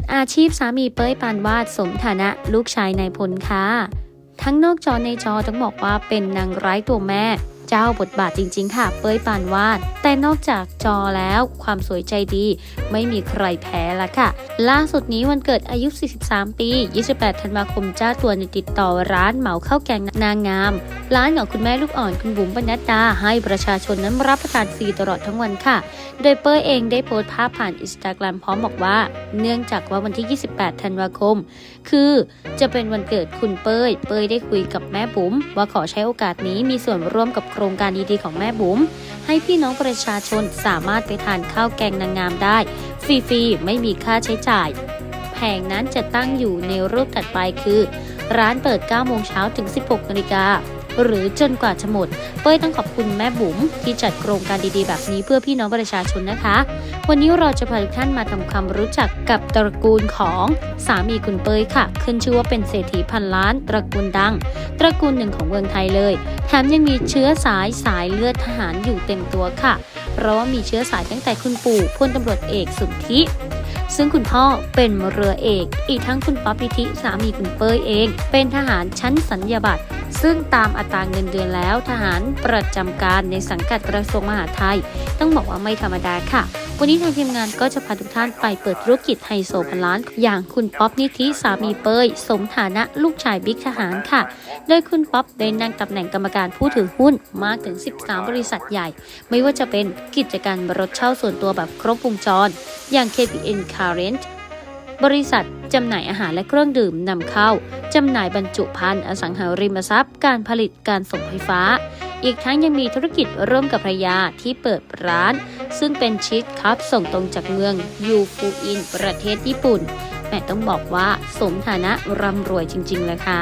ดอาชีพสามีเป้ยปานวาดสมฐานะลูกชายนายพลค่ะทั้งนอกจอในจอต้องบอกว่าเป็นนางร้ายตัวแม่ เจ้าบทบาทจริง ๆ ค่ะ เป้ยปานวาด แต่นอกจากจอแล้วความสวยใจดี ไม่มีใครแพ้ละค่ะ ล่าสุดนี้วันเกิดอายุ 43 ปี 28 ธันวาคมเจ้าตัวในติดต่อร้านเหมาข้าวแกงนางงาม ร้านของคุณแม่ลูกอ่อนคุณบุ๋มปนัดดาให้ประชาชนนั้นรับประทานฟรีตลอดทั้งวันค่ะ โดยเป้ยเองได้โพสต์ภาพผ่านอินสตาแกรมพร้อมบอกว่า เนื่องจากว่าวันที่ 28 ธันวาคม คือจะเป็นวันเกิดคุณเป้ย เป้ยได้คุยกับแม่บุ๋มว่าขอใช้โอกาสนี้มีส่วนร่วมกับรงการดีๆของแม่บุ๋มให้พี่น้องประชาชนสามารถไปทานข้าวแกงนางงามได้ ฟรีๆ ไม่มีค่าใช้จ่าย แผงนั้นจะตั้งอยู่ในรูปถัดไปคือ ร้านเปิด 9 โมงเช้าถึง 16นาฬิกา หรือจนกว่าจะหมด เป้ยต้องขอบคุณแม่บุ๋มที่จัดโครงการดีๆ แบบนี้เพื่อพี่น้องประชาชนนะคะ วันนี้เราจะพาทุกท่านมาทำความรู้จักกับตระกูลของสามีคุณเป้ยค่ะ ขึ้นชื่อว่าเป็นเศรษฐีพันล้าน ตระกูลดัง ตระกูลหนึ่งของเมืองไทยเลย แถมยังมีเชื้อสายสายเลือดทหารอยู่เต็มตัวค่ะ เพราะว่ามีเชื้อสายตั้งแต่คุณปู่พลตำรวจเอกสุทธิ ซึ่งคุณพ่อเป็นเรือเอก อีกทั้งคุณป๊อปพิธิสามีคุณเป้ยเอง เป็นทหารชั้นสัญญาบัตรซึ่งตามอัตราเงินเดือนแล้วทหารประจำการในสังกัดกระทรวงมหาดไทย ต้องบอกว่าไม่ธรรมดาค่ะ วันนี้ทางทีมงานก็จะพาทุกท่านไปเปิดธุรกิจไฮโซพันล้าน อย่างคุณป๊อปนิธิสามีเป้ยสมฐานะลูกชายบิ๊กทหารค่ะ โดยคุณป๊อปได้นั่งตำแหน่งกรรมการผู้ถือหุ้นมากถึง 13 บริษัทใหญ่ ไม่ว่าจะเป็นกิจการรถเช่าส่วนตัวแบบครบวงจร อย่าง KPN Current บริษัทจำหน่ายอาหารและเครื่องดื่มนำเข้า จำหน่ายบรรจุภัณฑ์อสังหาริมทรัพย์ การผลิตการส่งไฟฟ้า อีกทั้งยังมีธุรกิจร่วมกับภรรยาที่เปิดร้าน ซึ่งเป็นชีสครับส่งตรงจากเมืองยูฟูอิน ประเทศญี่ปุ่นแม่ต้องบอกว่าสมฐานะร่ำรวยจริงๆเลยค่ะ